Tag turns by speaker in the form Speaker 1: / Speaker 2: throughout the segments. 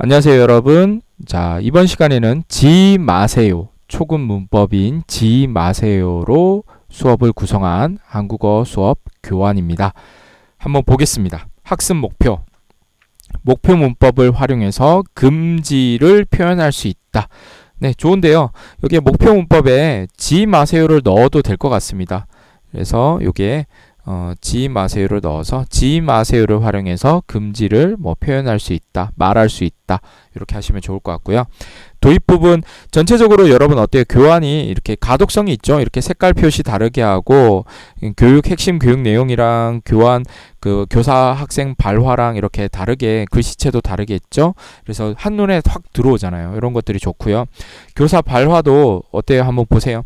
Speaker 1: 안녕하세요, 여러분. 자, 이번 시간에는 지 마세요. 초급 문법인 지 마세요로 수업을 구성한 한국어 수업 교환입니다. 한번 보겠습니다. 학습 목표. 목표 문법을 활용해서 금지를 표현할 수 있다. 네, 좋은데요. 여기에 목표 문법에 지 마세요를 넣어도 될 것 같습니다. 그래서 여기에 어, 지 마세요를 넣어서 지 마세요를 활용해서 금지를 뭐 표현할 수 있다, 말할 수 있다 이렇게 하시면 좋을 것 같고요. 도입 부분 전체적으로 여러분 어때요? 교환이 이렇게 가독성이 있죠. 이렇게 색깔 표시 다르게 하고 교육 핵심 교육 내용이랑 교환 그 교사 학생 발화랑 이렇게 다르게 글씨체도 다르게 있죠. 그래서 한눈에 확 들어오잖아요. 이런 것들이 좋고요. 교사 발화도 어때요? 한번 보세요.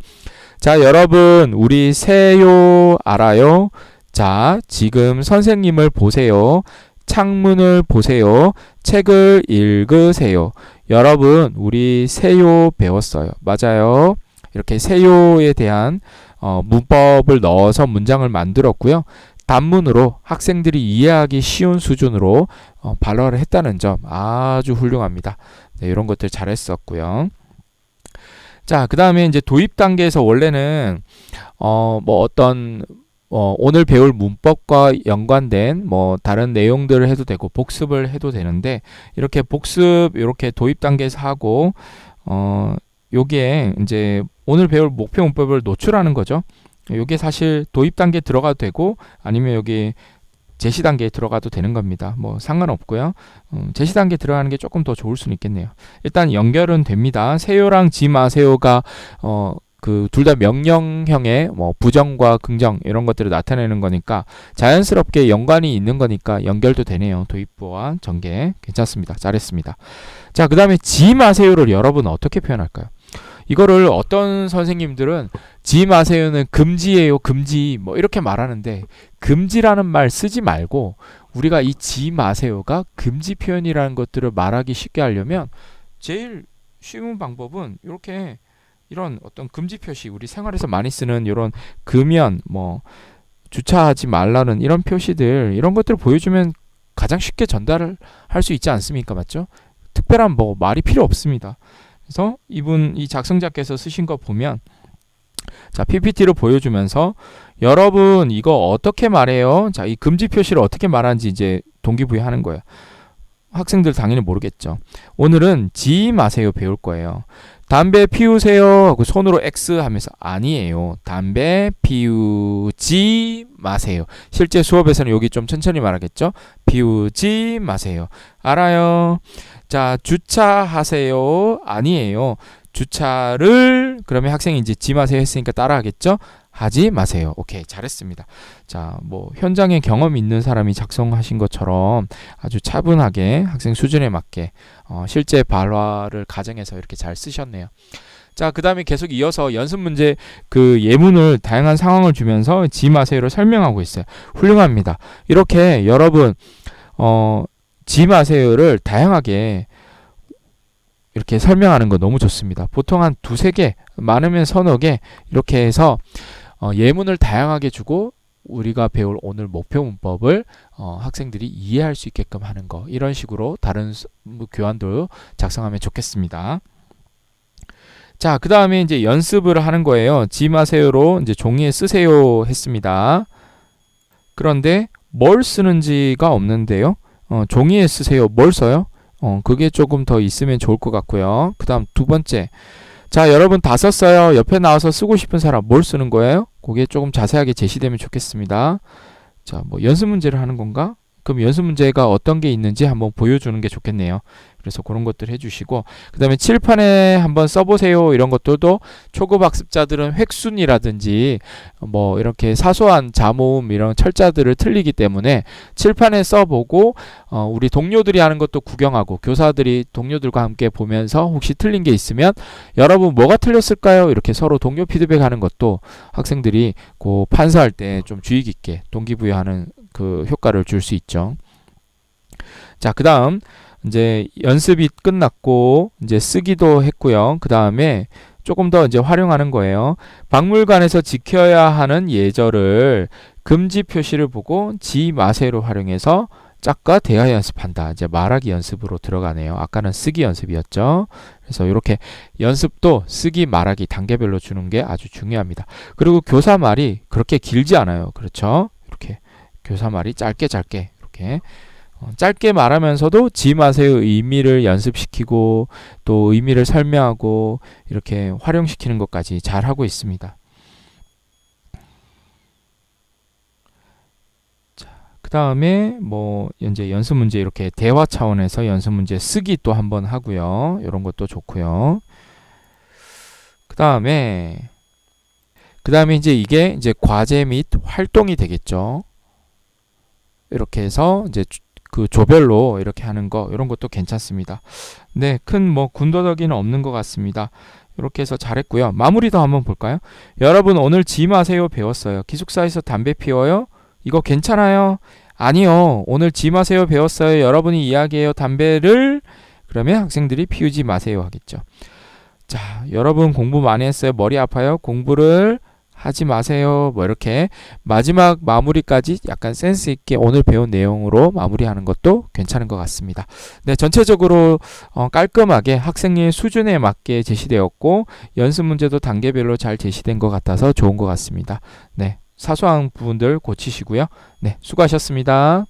Speaker 1: 자, 여러분, 우리 세요 알아요? 자, 지금 선생님을 보세요. 창문을 보세요. 책을 읽으세요. 여러분, 우리 세요 배웠어요. 맞아요. 이렇게 세요에 대한 어, 문법을 넣어서 문장을 만들었고요. 단문으로 학생들이 이해하기 쉬운 수준으로 어, 발화를 했다는 점 아주 훌륭합니다. 네, 이런 것들 잘했었고요. 자, 그 다음에 이제 도입 단계에서 원래는 어, 뭐 어떤 어, 오늘 배울 문법과 연관된 뭐 다른 내용들을 해도 되고 복습을 해도 되는데 이렇게 복습 이렇게 도입 단계에서 하고 어 요게 이제 오늘 배울 목표 문법을 노출하는 거죠. 요게 사실 도입 단계 들어가도 되고 아니면 여기 제시 단계에 들어가도 되는 겁니다. 뭐 상관없고요. 음, 제시 단계 들어가는 게 조금 더 좋을 수는 있겠네요. 일단 연결은 됩니다. 세요랑 지 마세요가 어 그 둘 다 명령형의 뭐 부정과 긍정 이런 것들을 나타내는 거니까 자연스럽게 연관이 있는 거니까 연결도 되네요. 도입부와 전개 괜찮습니다. 잘했습니다. 자, 그 다음에 지 마세요를 여러분 어떻게 표현할까요? 이거를 어떤 선생님들은 지 마세요는 금지예요, 금지 뭐 이렇게 말하는데 금지라는 말 쓰지 말고 우리가 이 지 마세요가 금지 표현이라는 것들을 말하기 쉽게 하려면 제일 쉬운 방법은 이렇게 이런 어떤 금지 표시 우리 생활에서 많이 쓰는 이런 금연 뭐 주차하지 말라는 이런 표시들 이런 것들을 보여주면 가장 쉽게 전달을 할 수 있지 않습니까? 맞죠? 특별한 뭐 말이 필요 없습니다. 그래서 이분 이 작성자께서 쓰신 거 보면 자 PPT를 보여주면서 여러분 이거 어떻게 말해요? 자 이 금지 표시를 어떻게 말하는지 이제 동기부여하는 거예요 학생들 당연히 모르겠죠 오늘은 지 마세요 배울 거예요 담배 피우세요 하고 손으로 X 하면서 아니에요. 담배 피우지 마세요. 실제 수업에서는 여기 좀 천천히 말하겠죠. 피우지 마세요. 알아요. 자, 주차하세요. 아니에요. 주차를 그러면 학생이 이제 지 마세요 했으니까 따라하겠죠. 하지 마세요. 오케이, 잘했습니다. 자, 뭐 현장에 경험 있는 사람이 작성하신 것처럼 아주 차분하게 학생 수준에 맞게 어, 실제 발화를 가정해서 이렇게 잘 쓰셨네요. 자, 그 다음에 계속 이어서 연습 문제 그 예문을 다양한 상황을 주면서 지 마세요를 설명하고 있어요. 훌륭합니다. 이렇게 여러분 어, 지 마세요를 다양하게 이렇게 설명하는 거 너무 좋습니다. 보통 한 두세 개, 많으면 서너 개 이렇게 해서 어, 예문을 다양하게 주고 우리가 배울 오늘 목표 문법을 어, 학생들이 이해할 수 있게끔 하는 거 이런 식으로 다른 뭐 교환도 작성하면 좋겠습니다. 자, 그 다음에 이제 연습을 하는 거예요. 지마세요로 이제 종이에 쓰세요 했습니다. 그런데 뭘 쓰는지가 없는데요. 어, 종이에 쓰세요. 뭘 써요? 어, 그게 조금 더 있으면 좋을 것 같고요. 그 다음 두 번째. 자, 여러분 다 썼어요. 옆에 나와서 쓰고 싶은 사람 뭘 쓰는 거예요? 그게 조금 자세하게 제시되면 좋겠습니다. 자, 뭐 연습 문제를 하는 건가? 그럼 연습 문제가 어떤 게 있는지 한번 보여주는 게 좋겠네요. 그래서 그런 것들 해주시고 그 다음에 칠판에 한번 써보세요 이런 것들도 초급 학습자들은 획순이라든지 뭐 이렇게 사소한 자모음 이런 철자들을 틀리기 때문에 칠판에 써보고 어 우리 동료들이 하는 것도 구경하고 교사들이 동료들과 함께 보면서 혹시 틀린 게 있으면 여러분 뭐가 틀렸을까요 이렇게 서로 동료 피드백하는 것도 학생들이 그 판사할 때 좀 주의 깊게 동기부여하는 그 효과를 줄 수 있죠. 자, 그 다음, 이제 연습이 끝났고 이제 쓰기도 했고요. 그 다음에 조금 더 이제 활용하는 거예요. 박물관에서 지켜야 하는 예절을 금지 표시를 보고 지 마세로 활용해서 짝과 대화 연습한다. 이제 말하기 연습으로 들어가네요. 아까는 쓰기 연습이었죠. 그래서 이렇게 연습도 쓰기, 말하기 단계별로 주는 게 아주 중요합니다. 그리고 교사 말이 그렇게 길지 않아요. 그렇죠? 이렇게 교사 말이 짧게 짧게 이렇게 어, 짧게 말하면서도 지마세요 의미를 연습시키고 또 의미를 설명하고 이렇게 활용시키는 것까지 잘 하고 있습니다. 그 다음에 뭐 이제 연습 문제 이렇게 대화 차원에서 연습 문제 쓰기 또 한번 하고요. 이런 것도 좋고요. 그 다음에 그 다음에 이제 이게 이제 과제 및 활동이 되겠죠. 이렇게 해서 이제 주- 그 조별로 이렇게 하는 거 이런 것도 괜찮습니다. 네, 큰 뭐 군더더기는 없는 것 같습니다. 이렇게 해서 잘했고요. 마무리도 한번 볼까요? 여러분 오늘 지 마세요 배웠어요. 기숙사에서 담배 피워요? 이거 괜찮아요? 아니요. 오늘 지 마세요 배웠어요. 여러분이 이야기해요. 담배를 그러면 학생들이 피우지 마세요 하겠죠. 자, 여러분 공부 많이 했어요. 머리 아파요? 공부를 하지 마세요. 뭐 이렇게 마지막 마무리까지 약간 센스 있게 오늘 배운 내용으로 마무리하는 것도 괜찮은 것 같습니다. 네, 전체적으로 어, 깔끔하게 학생의 수준에 맞게 제시되었고 연습 문제도 단계별로 잘 제시된 것 같아서 좋은 것 같습니다. 네, 사소한 부분들 고치시고요. 네, 수고하셨습니다.